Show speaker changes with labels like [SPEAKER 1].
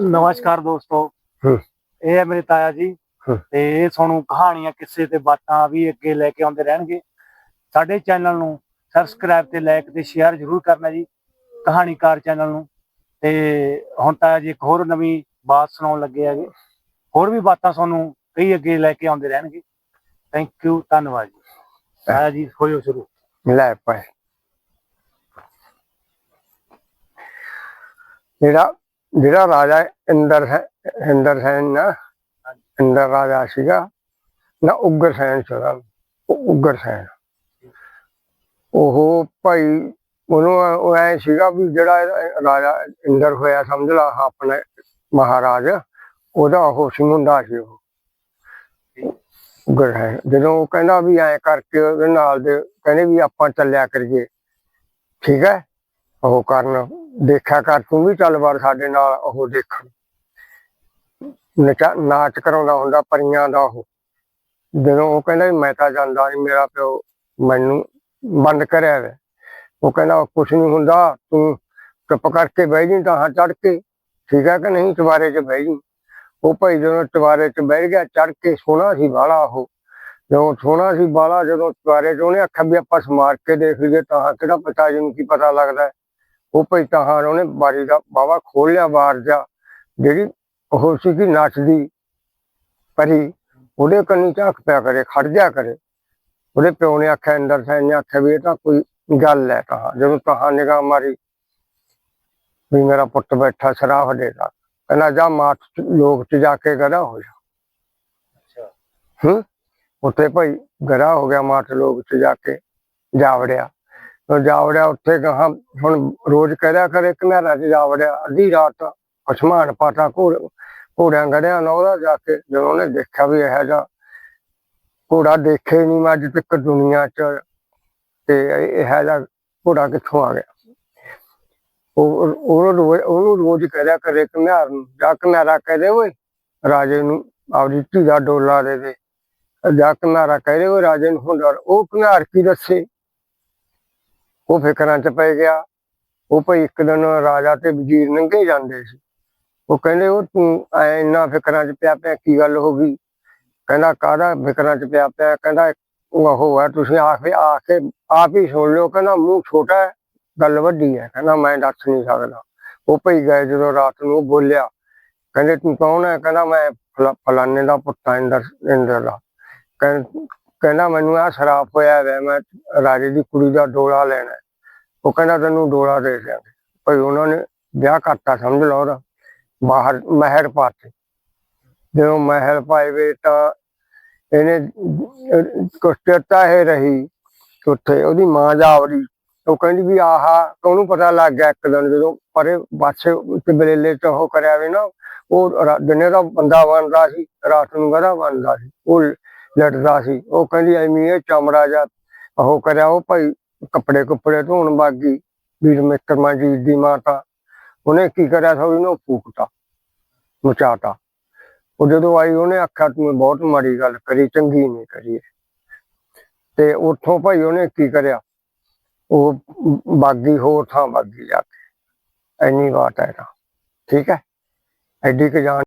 [SPEAKER 1] ਨਮਸਕਾਰ ਦੋਸਤੋ। ਇਹ ਹੈ ਮੇਰੇ ਤਾਇਆ ਜੀ। ਤੇ ਇਹ ਤੁਹਾਨੂੰ ਕਹਾਣੀਆਂ ਕਿੱਸੇ ਤੇ ਬਾਤਾਂ ਵੀ ਅੱਗੇ ਲੈ ਕੇ ਆਉਂਦੇ ਰਹਿਣਗੇ। ਸਾਡੇ ਚੈਨਲ ਨੂੰ ਸਬਸਕ੍ਰਾਈਬ ਤੇ ਲਾਈਕ ਤੇ ਸ਼ੇਅਰ ਜ਼ਰੂਰ ਕਰਨਾ ਜੀ ਕਹਾਣੀਕਾਰ ਚੈਨਲ ਨੂੰ। ਤੇ ਹੁਣ ਤਾਇਆ ਜੀ ਇੱਕ ਹੋਰ ਨਵੀਂ ਬਾਤ ਸੁਣਾਉਣ ਲੱਗੇ ਹੈਗੇ। ਹੋਰ ਵੀ ਬਾਤਾਂ ਤੁਹਾਨੂੰ ਕਈ ਅੱਗੇ ਲੈ ਕੇ ਆਉਂਦੇ ਰਹਿਣਗੇ। ਥੈਂਕ ਯੂ ਧੰਨਵਾਦ ਜੀ। ਤਾਇਆ ਜੀ ਹੋਇਓ ਸ਼ੁਰੂ।
[SPEAKER 2] ਲੈ ਪਏ ਜਿਹੜਾ ਜਿਹੜਾ ਰਾਜਾ ਇੰਦਰ ਹੈ ਇੰਦਰ ਸੈਨ ਨਾ, ਇੰਦਰ ਰਾਜਾ ਸੀਗਾ, ਨਾ ਉਗਰ ਸੈਨ ਸੀਗਾ, ਉਹ ਉਗਰ ਸੈਨ। ਉਹ ਭਾਈ, ਉਹਨੂੰ ਉਹ ਐ ਸੀਗਾ ਵੀ ਜਿਹੜਾ ਰਾਜਾ ਇੰਦਰ ਹੋਇਆ ਸਮਝ ਲਾ, ਆਪਣੇ ਮਹਾਰਾਜ, ਉਹਦਾ ਉਹ ਸੀ ਮੁੰਡਾ ਸੀ ਉਹ। ਉਗਰ ਹੈ ਜਦੋਂ ਉਹ ਕਹਿੰਦਾ ਵੀ ਐ ਕਰਕੇ ਉਹਦੇ ਨਾਲ ਦੇ, ਕਹਿੰਦੇ ਵੀ ਆਪਾਂ ਚੱਲਿਆ ਕਰੀਏ। ਠੀਕ ਹੈ ਉਹ ਕਰਨ ਦੇਖਿਆ ਕਰ, ਤੂੰ ਵੀ ਚੱਲ ਵਾਰ ਸਾਡੇ ਨਾਲ ਉਹ ਦੇਖਣ ਨਾਚ ਕਰਾਉਂਦਾ ਹੁੰਦਾ, ਪਰੀਆਂ ਦਾ ਉਹ। ਜਦੋਂ ਉਹ ਕਹਿੰਦਾ ਮੈਂ ਤਾਂ ਜਾਂਦਾ ਨਹੀਂ ਮੇਰਾ ਪਿਓ ਮੈਨੂੰ ਬੰਦ ਕਰਿਆ ਵੇ। ਉਹ ਕਹਿੰਦਾ ਕੁਛ ਨਹੀਂ ਹੁੰਦਾ, ਤੂੰ ਚੁੱਪ ਕਰਕੇ ਬਹਿ ਜੀ, ਤਾਂ ਹਾਂ ਚੜ ਕੇ। ਠੀਕ ਹੈ ਕਿ ਨਹੀਂ? ਚਵਾਰੇ 'ਚ ਬਹਿ ਜੀ। ਉਹ ਭਾਈ ਜਦੋਂ ਚਵਾਰੇ 'ਚ ਬਹਿ ਗਿਆ ਚੜ ਕੇ ਸੋਹਣਾ ਸੀ ਬਾਲਾ ਉਹ। ਜਦੋਂ ਸੋਹਣਾ ਸੀ ਬਾਲਾ, ਜਦੋਂ ਚਵਾਰੇ 'ਚ ਉਹਨੇ ਆਖਿਆ ਵੀ ਆਪਾਂ ਸਮਾਰ ਕੇ ਦੇਖ ਲਈਏ, ਤਾਂ ਕਿਹੜਾ ਪਤਾ ਜੀ ਨੂੰ ਕੀ ਪਤਾ ਲੱਗਦਾ। ਉਹ ਭਾਈ ਤਾਂ ਉਹਨੇ ਬਾਰੀ ਦਾ ਬਾਵਾ ਖੋਲ ਲਿਆ ਬਾਹਰ ਜਾ ਜਿਹੜੀ ਉਹ ਸੀ ਕਿ ਨੱਚਦੀ ਪਰੀ ਉਹਦੇ ਕੰਨੀ ਝਾਕ ਪਿਆ ਕਰੇ ਖੜ ਜਾ ਕਰੇ। ਉਹਦੇ ਪਿਓ ਨੇ ਆਖਿਆ ਅੰਦਰ ਸੈਨ ਨੇ ਆਖਿਆ ਵੀ ਇਹ ਤਾਂ ਕੋਈ ਗੱਲ ਹੈ ਤਾਂ ਜਦੋਂ ਤਾਂ ਨਿਗਾਹ ਮਾਰੀ ਵੀ ਮੇਰਾ ਪੁੱਤ ਬੈਠਾ ਸ਼ਰਾਬ ਦੇਦਾ ਕਹਿੰਦਾ ਜਾ ਮਾਤ ਲੋਕ ਚ ਜਾ ਕੇ ਗੜਾ ਹੋ ਜਾ।
[SPEAKER 1] ਅੱਛਾ।
[SPEAKER 2] ਹੂੰ? ਉੱਥੇ ਭਾਈ ਗੜਾ ਹੋ ਗਿਆ ਮਾਤ ਲੋਕ ਚ ਜਾ ਕੇ ਜਾ ਵੜਿਆ ਉਹ ਉੱਥੇ ਕਹਾ ਹੁਣ ਰੋਜ਼ ਕਰਿਆ ਕਰੇ ਕਿਨਾਰਾ ਚ ਜਾ ਵੜਿਆ ਅੱਧੀ ਰਾਤ ਅਸਮਾਨ ਪਾਟਾ ਘੋੜ, ਘੋੜਿਆਂ ਗੜਿਆ ਨਾ ਉਹਦਾ ਜਾ ਕੇ ਜਦੋਂ ਉਹਨੇ ਦੇਖਿਆ ਵੀ ਇਹ ਜਾ ਘੋੜਾ ਦੇਖੇ ਨਹੀਂ ਮੈਂ ਅੱਜ ਤੱਕ ਦੁਨੀਆ ਚ ਤੇ ਇਹ ਜਾ ਘੋੜਾ ਕਿੱਥੋਂ ਆ ਗਿਆ। ਉਹ ਰੋਜ਼, ਉਹਨੂੰ ਰੋਜ਼ ਕਰਿਆ ਕਰੇ ਕਿਨਾਰ ਨੂੰ, ਜਾ ਕਿਨਾਰਾ ਕਹਦੇ ਓਏ ਰਾਜੇ ਨੂੰ ਆਪਦੀ ਧੀ ਦਾ ਡੋਲਾ ਦੇ ਦੇ, ਜਾ ਕਿਨਾਰਾ ਕਹਦੇ ਓਏ ਰਾਜੇ ਨੂੰ ਹੁੰਦਾ ਉਹ ਕਿਨਾਰ ਕੀ ਦੱਸੇ? ਉਹ ਫਿਕਰਾਂ ਚ ਪੈ ਗਿਆ। ਉਹ ਭਈ ਇੱਕ ਦਿਨ ਰਾਜਾ ਤੇ ਵਜ਼ੀਰ ਨੰਗੇ ਜਾਂਦੇ ਸੀ। ਉਹ ਕਹਿੰਦੇ, ਉਹ ਤੂੰ ਐ ਇੰਨਾ ਫਿਕਰਾਂ ਚ ਪਿਆ ਪਿਆ, ਕੀ ਗੱਲ ਹੋ ਗਈ? ਕਹਿੰਦਾ, ਕਾਹਦਾ ਫਿਕਰਾਂ ਚ ਪਿਆ ਪਿਆ? ਕਹਿੰਦਾ, ਉਹ ਹੈ, ਤੁਸੀਂ ਆ ਕੇ ਕੇ ਆਪ ਹੀ ਸੁਣ ਲਿਓ। ਕਹਿੰਦਾ, ਮੂੰਹ ਛੋਟਾ ਹੈ, ਗੱਲ ਵੱਡੀ ਹੈ। ਕਹਿੰਦਾ, ਮੈਂ ਦੱਸ ਨਹੀਂ ਸਕਦਾ। ਉਹ ਭਈ ਗਏ ਜਦੋਂ ਰਾਤ ਨੂੰ ਬੋਲਿਆ, ਕਹਿੰਦੇ, ਤੂੰ ਕੌਣ ਹੈ? ਕਹਿੰਦਾ, ਮੈਂ ਫਲਾ- ਫਲਾਣੇ ਦਾ ਪੁੱਤ ਇੰਦਰ ਇੰਦਰ ਦਾ। ਕਹਿੰ- ਕਹਿੰਦਾ ਮੈਨੂੰ ਆ ਸ਼ਰਾਪ ਹੋਇਆ ਵੈ, ਮੈਂ ਰਾਜੇ ਦੀ ਕੁੜੀ ਦਾ ਡੋਲਾ ਲੈਣਾ ਉਹ ਕਹਿੰਦਾ ਤੈਨੂੰ ਡੋਲਾ ਦੇ ਦਿਆਂਗੇ। ਭਈ ਉਹਨਾਂ ਨੇ ਵਿਆਹ ਕਰਤਾ, ਸਮਝ ਲਓ ਉਹਦਾ। ਬਾਹਰ ਮਹਿਰ ਪਾਤੇ। ਜਦੋਂ ਮਹਿਰ ਪਾਏ ਤਾਂ ਇਹਨੇ ਕੁਸ਼ਤਤਾ ਹੈ ਰਹੀ ਉੱਥੇ ਉਹਦੀ ਮਾਂ ਜਾਵੜੀ ਉਹ ਕਹਿੰਦੀ ਵੀ ਆਹਾ, ਉਹਨੂੰ ਪਤਾ ਲੱਗ ਗਿਆ ਇੱਕ ਦਿਨ ਜਦੋਂ ਪਰੇ ਬਾਛੇ ਉੱਤੇ ਬਲੇਲੇ ਚ ਉਹ ਕਰਿਆ ਵੇ ਨਾ, ਉਹ ਦਿਨੇ ਦਾ ਬੰਦਾ ਬਣਦਾ ਸੀ, ਰਾਤ ਨੂੰ ਗਧਾ ਬਣਦਾ ਸੀ। ਉਹ ਲੜਦਾ ਸੀ। ਉਹ ਕਹਿੰਦੀ, ਐਵੇਂ ਇਹ ਚਮੜਾ ਜਾ। ਉਹ ਕਰਿਆ, ਉਹ ਭਾਈ ਕੱਪੜੇ ਕੁੱਪੜੇ ਧੋਣ ਬਾਗੀ ਵੀਰ ਮਿੱਤਰਮਾ ਜੀ ਦੀ ਮਾਤਾ। ਉਹਨੇ ਕੀ ਕਰਿਆ ਸੀ? ਉਹਨੂੰ ਫੂਕਤਾ ਮਚਾਤਾ ਉਹ ਜਦੋਂ ਆਈ, ਉਹਨੇ ਆਖਿਆ, ਤੂੰ ਬਹੁਤ ਮਾੜੀ ਗੱਲ ਕਰੀ, ਚੰਗੀ ਨਹੀਂ ਕਰੀ ਤੇ ਉੱਥੋਂ ਭਾਈ ਉਹਨੇ ਕੀ ਕਰਿਆ? ਉਹ ਬਾਗੀ ਹੋਰ ਥਾਂ ਬਾਗੀ ਜਾ ਕੇ। ਐਨੀ ਬਾਤ ਹੈ ਨਾ। ਠੀਕ ਹੈ? ਐਡੀ ਕਿ ਜਾਣ